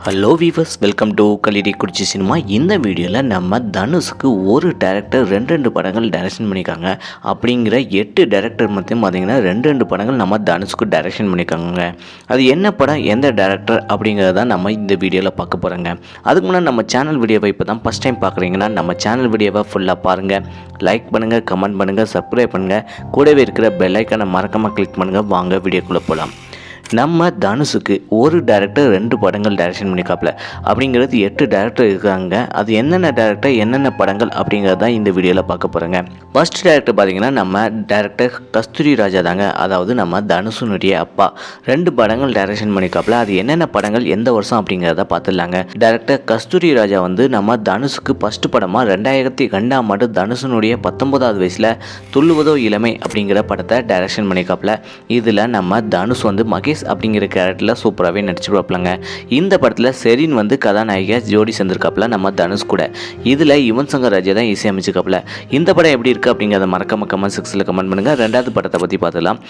Hello viewers welcome to கலிடி குடிச்சி cinema இந்த வீடியோவில் நம்ம தனுஷுக்கு ஒரு டேரக்டர் ரெண்டு ரெண்டு படங்கள் டைரக்ஷன் பண்ணியிருக்காங்க. அப்படிங்கிற எட்டு டேரக்டர் மத்தியும் பார்த்திங்கன்னா ரெண்டு ரெண்டு படங்கள் நம்ம தனுஷுக்கு டைரக்ஷன் பண்ணியிருக்காங்க அது என்ன படம் எந்த டேரக்டர் அப்படிங்கிறத நம்ம இந்த வீடியோவில் பார்க்க போகிறோங்க அதுக்கு முன்னாடி நம்ம சேனல் வீடியோவை இப்போ தான் ஃபஸ்ட் டைம் பார்க்குறீங்கன்னா நம்ம சேனல் வீடியோவை ஃபுல்லாக பாருங்கள் லைக் பண்ணுங்கள் கமெண்ட் பண்ணுங்கள் சப்ஸ்கிரைப் பண்ணுங்கள் கூடவே இருக்கிற பெல் ஐக்கானை மறக்காமல் கிளிக் பண்ணுங்கள் வாங்க வீடியோக்குள்ளே போகலாம் நம்ம தனுஷுக்கு ஒரு டேரக்டர் ரெண்டு படங்கள் டைரக்ஷன் பண்ணிக்காப்பில் அப்படிங்கிறது எட்டு டேரக்டர் இருக்காங்க. அது என்னென்ன டேரக்டர் என்னென்ன படங்கள் அப்படிங்கிறது தான் இந்த வீடியோவில் பார்க்க போகிறோங்க ஃபர்ஸ்ட் டேரக்டர் பார்த்தீங்கன்னா நம்ம டேரக்டர் கஸ்தூரி ராஜா தாங்க. அதாவது நம்ம தனுஷனுடைய அப்பா. ரெண்டு படங்கள் டைரக்ஷன் பண்ணிக்காப்புல அது என்னென்ன படங்கள் எந்த வருஷம் அப்படிங்கிறத பார்த்துடலாங்க. டேரக்டர் கஸ்தூரி ராஜா வந்து நம்ம தனுஷுக்கு ஃபஸ்ட்டு படமாக ரெண்டாயிரத்தி ரெண்டாம் ஆண்டு தனுஷனுடைய பத்தொன்பதாவது வயசில் துள்ளுவதோ இளமை அப்படிங்கிற படத்தை டைரக்ஷன் பண்ணிக்காப்புல இதில் நம்ம தனுஷ் வந்து மகேஷ் அப்படிங்கிற கேரக்டரில் சூப்பராகவே நடிச்சுருப்பாப்லங்க. இந்த படத்தில் செரின் வந்து கதாநாயகியாக ஜோடி சேர்ந்திருக்காப்புல நம்ம தனுஷ் கூட. இதில் யுவன் சங்கர் ராஜா தான் இசையமைச்சிருக்காப்புல இந்த படம் எப்படி இருக்குது அப்படிங்கிறத மறக்காம கமெண்ட் செக்ஷனில் கமெண்ட் பண்ணுங்கள் ரெண்டாவது படத்தை பற்றி பார்த்துலாம்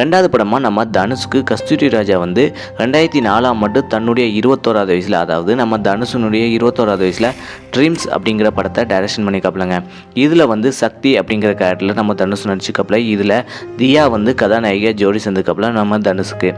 ரெண்டாவது படமாக நம்ம தனுஷுக்கு கஸ்தூரி ராஜா வந்து ரெண்டாயிரத்தி நாலாம் ஆண்டு தன்னுடைய இருபத்தோராவது வயசில் அதாவது நம்ம தனுஷனுடைய இருபத்தோராவது வயசில் ட்ரீம்ஸ் அப்படிங்கிற படத்தை டைரக்ஷன் பண்ணிக்காப்பிலங்க இதில் வந்து சக்தி அப்படிங்கிற கேரக்டரில் நம்ம தனுஷ் நடிச்சுக்காப்புல இதில் தியா வந்து கதாநாயகியாக ஜோடி சேர்ந்துக்காப்புல நம்ம தனுஷுக்கு.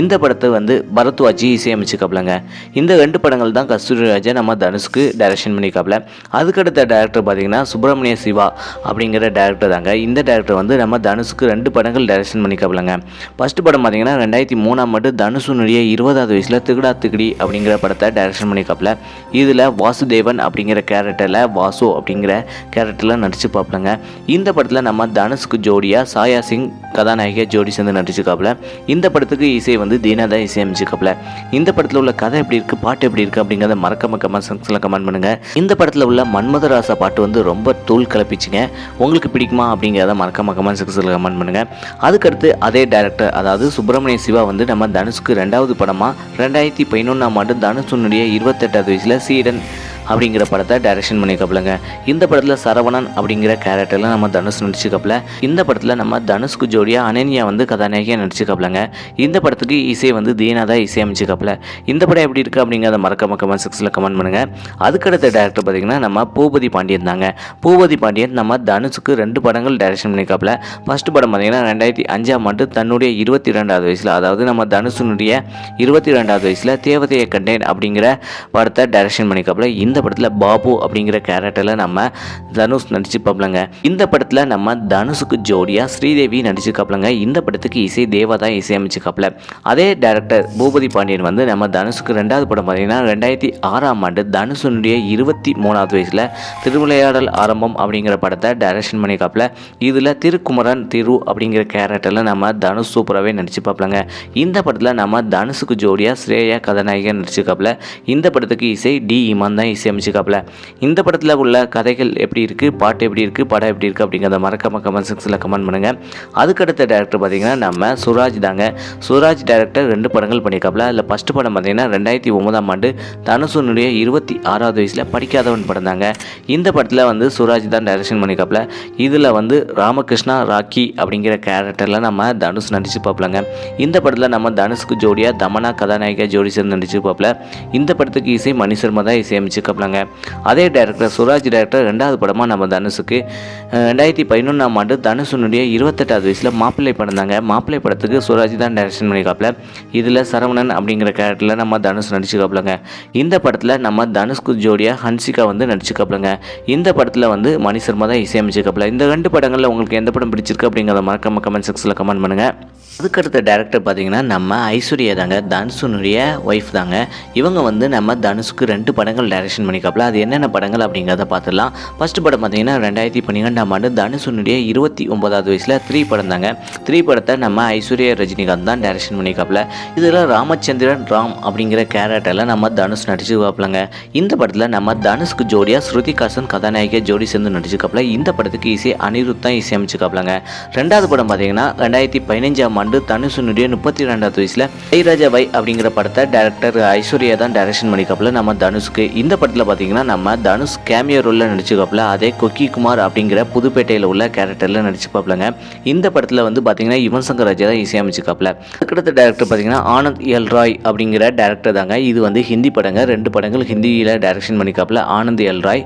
இந்த படத்தை வந்து பரத்வாஜி இசையமைச்சுக்காப்லங்க இந்த ரெண்டு படங்கள் தான் கஸ்தூரி ராஜா நம்ம தனுஷ்க்கு டைரக்ஷன் பண்ணிக்காப்புல அதுக்கடுத்த டேரக்டர் பார்த்தீங்கன்னா சுப்பிரமணிய சிவா அப்படிங்கிற டேரக்டர் தாங்க. இந்த டேரக்டர் வந்து நம்ம தனுஷுக்கு ரெண்டு படங்கள் டைரக்ஷன் பண்ணிக்காப்லங்க ஃபர்ஸ்ட் படம் பார்த்தீங்கன்னா ரெண்டாயிரத்தி மூணாம் ஆண்டு தனுஷனுடைய இருபதாவது வயசில் திகடா திகடி அப்படிங்கிற படத்தை டைரக்ஷன் பண்ணிக்காப்புல இதில் வாசுதேவன் அப்படிங்கிற கேரக்டரில் வாசு அப்படிங்கிற கேரக்டரில் நடிச்சு பார்ப்பலங்க. இந்த படத்தில் நம்ம தனுஷ்க்கு ஜோடியாக சாயா சிங் கதாநாயகியாக ஜோடி சேர்ந்து நடிச்சுக்காப்ல இந்த படத்துக்கு இசை வந்து தீனா தான் இசையமைச்சுக்காப்புல இந்த படத்தில் உள்ள கதை எப்படி இருக்குது பாட்டு எப்படி இருக்குது அப்படிங்கிறத மறக்காம கமெண்ட் செக்ஷனில் கமெண்ட் பண்ணுங்கள் இந்த படத்தில் உள்ள மன்மதராசா பாட்டு வந்து ரொம்ப தூள் கிளப்பிச்சுங்க உங்களுக்கு பிடிக்குமா அப்படிங்கிறத மறக்காம கமெண்ட் செக்ஷனில் கமெண்ட் பண்ணுங்கள் அதுக்கடுத்து அதே டேரக்டர் அதாவது சுப்பிரமணிய சிவா வந்து நம்ம தனுஷ்க்கு ரெண்டாவது படமாக ரெண்டாயிரத்தி பதினொன்றாம் ஆண்டு தனுஷனுடைய இருபத்தெட்டாவது வயசில் சீடன் அப்படிங்கிற படத்தை டைரக்ஷன் பண்ணியிருக்காப்புலங்க. இந்த படத்தில் சரவணன் அப்படிங்கிற கேரக்டரில் நம்ம தனுஷ் நடிச்சுக்காப்புல இந்த படத்தில் நம்ம தனுஷ்க்கு ஜோடியாக அனன்யா வந்து கதாநாயகியாக நடிச்சுக்காப்புலங்க இந்த படத்துக்கு இசை வந்து தீனா தான் இசையமைச்சுக்காப்புல இந்த படம் எப்படி இருக்குது அப்படிங்கிறத மறக்காம கமெண்ட் செக்ஷனில் கமெண்ட் பண்ணுங்கள் அதுக்கடுத்த டேரக்டர் பார்த்திங்கன்னா நம்ம பூபதி பாண்டியன் தாங்க. பூபதி பாண்டியன் நம்ம தனுஷுக்கு ரெண்டு படங்கள் டைரக்ஷன் பண்ணியிருக்காப்புல ஃபர்ஸ்ட் படம் பார்த்திங்கன்னா ரெண்டாயிரத்தி அஞ்சாம் ஆண்டு தன்னுடைய இருபத்தி ரெண்டாவது வயசில் அதாவது நம்ம தனுஷனுடைய இருபத்தி ரெண்டாவது வயசில் தேவதையை கண்டேன் அப்படிங்கிற படத்தை டைரக்ஷன் பண்ணியிருக்காப்புல இந்த படத்தில் பாபு அப்படிங்கிற கேரக்டரில் நம்ம தனுஷ் நடிச்சுப்பாப்லங்க இந்த படத்தில் நம்ம தனுஷுக்கு ஜோடியாக ஸ்ரீதேவி நடிச்சிருக்காப்லங்க. இந்த படத்துக்கு இசை தேவா தான் இசையமைச்சிருக்காப்ல அதே டேரக்டர் பூபதி பாண்டியன் வந்து நம்ம தனுஷுக்கு ரெண்டாவது படம் பார்த்தீங்கன்னா ரெண்டாயிரத்தி ஆறாம் ஆண்டு தனுஷனுடைய இருபத்தி மூணாவது வயசில் திருவிளையாடல் ஆரம்பம் அப்படிங்கிற படத்தை டைரக்ஷன் பண்ணியிருக்காப்ல இதில் திருக்குமரன் திரு அப்படிங்கிற கேரக்டரில் நம்ம தனுஷ் சூப்பராகவே நடிச்சு பார்ப்பலங்க இந்த படத்தில் நம்ம தனுஷுக்கு ஜோடியாக ஸ்ரேயா கதாநாயகன் நடிச்சிருக்காப்ல. இந்த படத்துக்கு இசை டி இமான் தான் இசை இசையமைச்சுக்காப்ல இந்த படத்தில் உள்ள கதைகள் எப்படி இருக்குது பாட்டு எப்படி இருக்குது படம் எப்படி இருக்குது அப்படிங்கிறத மறக்காம கமெண்ட் செக்ஷனில் கமெண்ட் பண்ணுங்கள் அதுக்கடுத்த டேரக்டர் பார்த்தீங்கன்னா நம்ம சுராஜ் தாங்க. சுராஜ் டேரக்டர் ரெண்டு படங்கள் பண்ணியிருக்காப்ல அதில் ஃபஸ்ட்டு படம் பார்த்தீங்கன்னா ரெண்டாயிரத்தி ஒன்பதாம் ஆண்டு தனுஷனுடைய இருபத்தி ஆறாவது வயசில் படிக்காதவன் படம் தாங்க. இந்த படத்தில் வந்து சுராஜ் தான் டைரக்ஷன் பண்ணியிருக்காப்ல இதில் வந்து ராமகிருஷ்ணா ராக்கி அப்படிங்கிற கேரக்டரில் நம்ம தனுஷ் நடிச்சு பார்ப்பலாங்க இந்த படத்தில் நம்ம தனுஷ்க்கு ஜோடியாக தமனா கதாநாயகா ஜோடி சேர்ந்து நடிச்சு பார்ப்பல இந்த படத்துக்கு இசை மணி சர்மா தான் இசையமைச்சுக்காப்லங்க அதே டேரக்டர் சுராஜ் டேரக்டர் ரெண்டாவது படமாக நம்ம தனுஷுக்கு ரெண்டாயிரத்தி பதினொன்றாம் ஆண்டு தனுஷனுடைய இருபத்தெட்டாவது வயசில் மாப்பிள்ளை படம் தாங்க மாப்பிள்ளை படத்துக்கு சுராஜ் தான் டைரக்ஷன் பண்ணிக்காப்பில் இதில் சரவணன் அப்படிங்கிற கேரக்டரில் நம்ம தனுஷ் நடிச்சுக்காப்பிலங்க இந்த படத்தில் நம்ம தனுஷ்கு ஜோடியாக ஹன்சிகா வந்து நடிச்சுக்காப்பிலங்க இந்த படத்தில் வந்து மணி சர்மா தான் இசையமைச்சுக்காப்ல இந்த ரெண்டு படங்களில் உங்களுக்கு எந்த படம் பிடிச்சிருக்கு அப்படிங்கிறத மறக்காம கமெண்ட் செக்ஷனில் கமெண்ட் பண்ணுங்கள் அதுக்கடுத்த டேரக்டர் பார்த்தீங்கன்னா நம்ம ஐஸ்வர்யா தாங்க. தனுஷனுடைய ஒய்ஃப் தாங்க. இவங்க வந்து நம்ம தனுஷுக்கு ரெண்டு படங்கள் டைரக்ஷன் பண்ணிக்காப்ல அது என்னென்ன படங்கள் அப்படிங்கிறத பார்த்துடலாம். ஃபர்ஸ்ட் படம் பார்த்தீங்கன்னா ரெண்டாயிரத்தி பன்னிரெண்டாம் ஆண்டு தனுஷனுடைய இருபத்தி ஒன்பதாவது வயசில் த்ரீ படம் தாங்க. த்ரீ படத்தை நம்ம ஐஸ்வர்யா ரஜினிகாந்த் தான் டைரக்ஷன் பண்ணிக்காப்ல இதில் ராமச்சந்திரன் ராம் அப்படிங்கிற கேரக்டரில் நம்ம தனுஷ் நடிச்சுக்காப்லங்க இந்த படத்தில் நம்ம தனுஷ்க்கு ஜோடியாக ஸ்ருதிகாசன் கதாநாயகியாக ஜோடி சேர்ந்து நடிச்சுக்காப்ல இந்த படத்துக்கு இசை அனிருத் தான் இசையமைச்சுக்காப்லங்க ரெண்டாவது படம் பார்த்தீங்கன்னா ரெண்டாயிரத்தி பதினஞ்சாம் ஆண்டு தனுஷனுடைய முப்பத்தி ரெண்டாவது வயசில் ஐராஜா வை அப்படிங்கிற படத்தை டேரக்டர் ஐஸ்வர்யா தான் டைரக்ஷன் பண்ணிக்காப்புல. நம்ம தனுஷ்க்கு இந்த படம் படத்தில் பார்த்தீங்கன்னா நம்ம தனுஷ் கேமியோ ரோலில் நடிச்சுக்காப்புல அதே கொக்கி குமார் அப்படிங்கிற புதுப்பேட்டையில் உள்ள கேரக்டரில் நடிச்சுப்பாப்புலங்க இந்த படத்தில் வந்து பார்த்தீங்கன்னா யுவன் சங்கர் ராஜா தான் இசையமைச்சுக்காப்புல அதுக்கடுத்த டேரக்டர் பார்த்தீங்கன்னா ஆனந்த் எல் ராய் அப்படிங்கிற டேரக்டர் தாங்க. இது வந்து ஹிந்தி படங்க. ரெண்டு படங்கள் ஹிந்தியில் டேரக்ஷன் பண்ணிக்காப்புல ஆனந்த் எல் ராய்.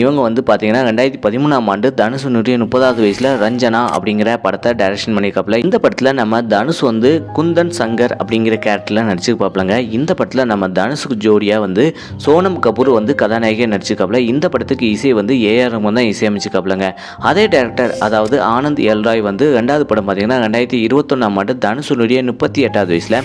இவங்க வந்து பார்த்தீங்கன்னா ரெண்டாயிரத்தி பதிமூணாம் ஆண்டு தனுஷ் நூற்றி முப்பதாவது வயசில் ரஞ்சனா அப்படிங்கிற படத்தை டைரக்ஷன் பண்ணிக்காப்புல இந்த படத்தில் நம்ம தனுஷ் வந்து குந்தன் சங்கர் அப்படிங்கிற கேரக்டரில் நடிச்சுப்பாப்புலங்க இந்த படத்தில் நம்ம தனுஷுக்கு ஜோடியாக வந்து சோனம் கபூர் வந்து கதாநாயகியாக நடிச்சுக்காப்புல இந்த படத்துக்கு இசை வந்து ஏஆர் ரஹ்மான் தான் இசையமைச்சிருக்காப்புலங்க அதே டேரக்டர் அதாவது ஆனந்த் எல் ராய் வந்து ரெண்டாவது படம் பார்த்தீங்கன்னா ரெண்டாயிரத்தி இருபத்தொன்னாம் ஆண்டு தனுஷனுடைய முப்பத்தி எட்டாவது வயசில்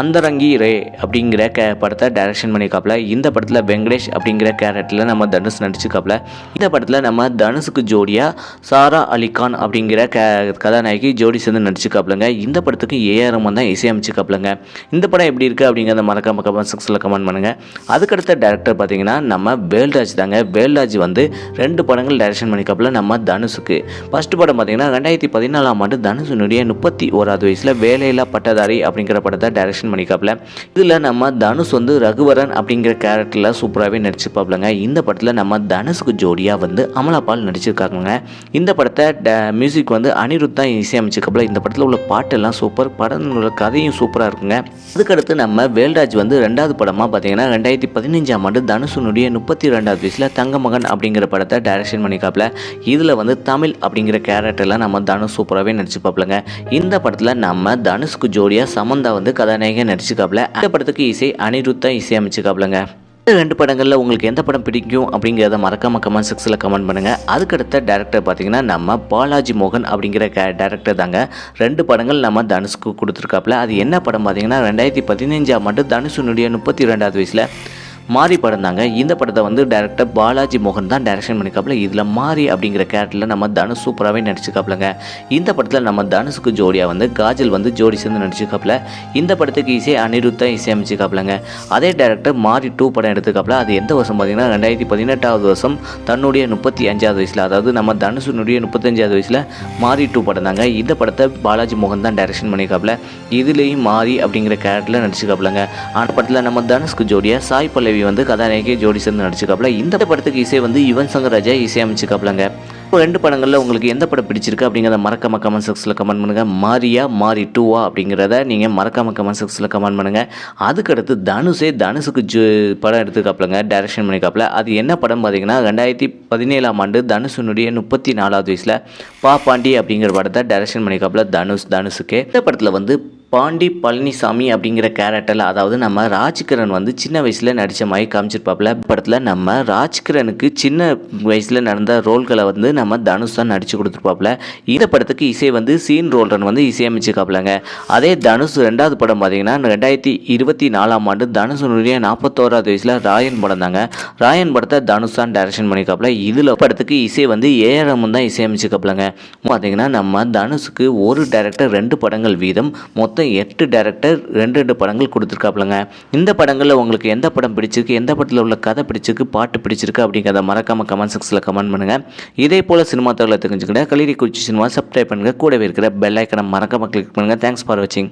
அந்தரங்கி ரே அப்படிங்கிற கே படத்தை டைரக்ஷன் பண்ணிக்காப்புல இந்த படத்தில் வெங்கடேஷ் அப்படிங்கிற கேரக்டரில் நம்ம தனுஷ் நடிச்சுக்காப்புல இந்த படத்தில் நம்ம தனுஷுக்கு ஜோடியாக சாரா அலிகான் அப்படிங்கிற க கதாநாயகி ஜோடி சேர்ந்து நடிச்சுக்காப்புலங்க இந்த படத்துக்கு ஏஆர் ரஹ்மான் தான் இசையமைச்சிருக்காப்புலங்க இந்த படம் எப்படி இருக்குது அப்படிங்கிறத மறக்காம கமெண்ட் செக்ஷனில் கமெண்ட் பண்ணுங்கள் அதுக்கடுத்த டேரக்டர் பார்த்தீங்கன்னா நம்ம வேல்ராஜ் தாங்க. வேல்ராஜ் வந்து ரெண்டு படங்கள் டைரக்ஷன் பண்ணிக்காப்புல நம்ம தனுஷுக்கு. ஃபஸ்ட்டு படம் பார்த்தீங்கன்னா ரெண்டாயிரத்தி பதினாலாம் ஆண்டு தனுஷனுடைய முப்பத்தி ஓராவது வயசில் வேலையில்லா பட்டதாரி அப்படிங்கிற படத்தை டைரக்ஷன் பண்ணிக்காப்புல இதில் நம்ம தனுஷ் வந்து ரகுவரன் அப்படிங்கிற கேரக்டரில் சூப்பராகவே நடிச்சிருப்பாப்லங்க இந்த படத்தில் நம்ம தனுஷுக்கு ஜோடியாக வந்து அமலாபால் நடிச்சிருக்காங்க இந்த படத்தை ட மியூசிக் வந்து அனிருத் தான் இசையமைச்சிருக்காப்புல. இந்த படத்தில் உள்ள பாட்டெல்லாம் சூப்பர் படங்களோட கதையும் சூப்பராக இருக்குங்க. அதுக்கடுத்து நம்ம வேல்ராஜ் வந்து ரெண்டாவது படமாக பார்த்தீங்கன்னா ரெண்டாயிரத்தி பதினஞ்சாம் ஆண்டு தனுஷனுடைய முப்பத்தி ரெண்டாவது வயசில் தங்கமகன் அப்படிங்கிற படத்தை டைரக்ஷன் பண்ணிக்காப்புல இதில் வந்து தமிழ் அப்படிங்கிற கேரக்டரில் நம்ம தனுஷ் சூப்பராகவே நடிச்சுப்பாப்லங்க. இந்த படத்தில் நம்ம தனுஷ்க்கு ஜோடியாக சமந்தா வந்து கதாநாயகன் நடிச்சுக்காப்புல இந்த படத்துக்கு இசை அனிருத்தா தான் இந்த ரெண்டு படங்களில் உங்களுக்கு எந்த படம் பிடிக்கும் அப்படிங்கிறத மறக்காம கமெண்ட் செக்ஸில் கமெண்ட் பண்ணுங்கள் அதுக்கடுத்த டேரக்டர் பார்த்தீங்கன்னா நம்ம பாலாஜி மோகன் அப்படிங்கிற கே டேரக்டர் தாங்க. ரெண்டு படங்கள் நம்ம தனுஷ்க்கு கொடுத்துருக்காப்புல அது என்ன படம் பார்த்தீங்கன்னா ரெண்டாயிரத்தி பதினஞ்சாம் ஆண்டு தனுஷனுடைய முப்பத்தி ரெண்டாவது வயசில் மாறி படம் தாங்க. இந்த படத்தை வந்து டேரக்டர் பாலாஜி மோகன் தான் டேரக்ஷன் பண்ணிக்காப்புல இதில் மாறி அப்படிங்கிற கேரக்டரில் நம்ம தனுஷ் சூப்பராகவே நடிச்சுக்காப்புலங்க இந்த படத்தில் நம்ம தனுஷுக்கு ஜோடியாக வந்து காஜல் வந்து ஜோடி சேர்ந்து நடிச்சுக்காப்புல இந்த படத்துக்கு இசை அனிருத் தான் அதே டேரக்டர் மாறி டூ படம் எடுத்துக்காப்புல அது எந்த வருஷம் பார்த்தீங்கன்னா ரெண்டாயிரத்தி பதினெட்டாவது வருஷம் தன்னுடைய முப்பத்தி அஞ்சாவது வயசில் அதாவது நம்ம தனுஷனுடைய முப்பத்தஞ்சாவது வயசில் மாறி டூ படம் தாங்க. இந்த படத்தை பாலாஜி மோகன் தான் டைரக்ஷன் பண்ணிக்காப்புல இதுலேயும் மாறி அப்படிங்கிற கேரக்டரில் நடிச்சுக்காப்புலங்க அந்த படத்தில் நம்ம தனுஷ்க்கு ஜோடியாக சாய் பல்லவி வந்து கதாநாயகி ஜோடி சேர்ந்து நடிச்சுக்காப்புல இந்த படத்துக்கு இசை வந்து யுவன் சங்கர் ராஜா இசையமைச்சுக்காப்புலங்க இப்போ ரெண்டு படங்களில் உங்களுக்கு எந்த படம் பிடிச்சிருக்கு அப்படிங்கிறத மறக்காம கமெண்ட் செக்ஸில் கமெண்ட் பண்ணுங்கள் மாரியா மாரி டூவா அப்படிங்கிறத நீங்கள் மறக்காம கமெண்ட் செக்ஸில் கமெண்ட் பண்ணுங்கள் அதுக்கடுத்து தனுஷே தனுஷுக்கு ஜு படம் எடுத்துக்காப்பிலங்க டைரக்ஷன் பண்ணிக்காப்பில் அது என்ன படம் பார்த்தீங்கன்னா ரெண்டாயிரத்தி பதினேழாம் ஆண்டு தனுஷனுடைய முப்பத்தி நாலாவது வயசில் பா பாண்டி அப்படிங்கிற படத்தை டைரக்ஷன் பண்ணிக்காப்பில் தனுஷ் தனுஷுக்கு. இந்த படத்தில் வந்து பாண்டி பழனிசாமி அப்படிங்கிற கேரக்டரில் அதாவது நம்ம ராஜ்கிரண் வந்து சின்ன வயசில் நடித்த மாதிரி காமிச்சிருப்பாப்புல. படத்தில் நம்ம ராஜ்கிரனுக்கு சின்ன வயசில் நடந்த ரோல்களை வந்து நம்ம தனுஷ் தான் நடித்து கொடுத்துருப்பாப்புல. இந்த படத்துக்கு இசை வந்து சீன் ரோல்ரன் வந்து இசையமைச்சிருக்காப்புலங்க. அதே தனுஷ் ரெண்டாவது படம் பார்த்தீங்கன்னா ரெண்டாயிரத்தி இருபத்தி நாலாம் ஆண்டு தனுஷனுடைய நாற்பத்தோராவது வயசில் ராயன் படம் தாங்க. ராயன் படத்தை தனுஷ் தான் டைரக்ஷன் பண்ணிக்காப்புல இதில் படத்துக்கு இசை வந்து ஏஆரமும் தான் இசையமைச்சிருக்காப்புலங்க. பார்த்தீங்கன்னா நம்ம தனுஷுக்கு ஒரு டைரக்டர் ரெண்டு படங்கள் வீதம். மொத்தம் எட்டு டைரக்டர் ரெண்டு ரெண்டு படங்கள் கொடுத்துருக்காப்புலங்க. இந்த படங்களில் உங்களுக்கு எந்த படம் பிடிச்சிருக்கு எந்த படத்தில் உள்ள கதை பிடிச்சிருக்கு பாட்டு பிடிச்சிருக்கு அப்படிங்கிறத மறக்காமல் கமெண்ட் செக்ஸில் கமெண்ட் பண்ணுங்கள் இதே போல் சினிமா தகவலை தெரிஞ்சுக்கிட்ட கலிரி குறிச்சி சினிமா சப்ஸ்கிரைப் பண்ணுங்கள் கூடவே இருக்கிற பெல் ஐக்கனை மறக்காம கிளிக் பண்ணுங்கள் தேங்க்ஸ் ஃபார் வாட்சிங்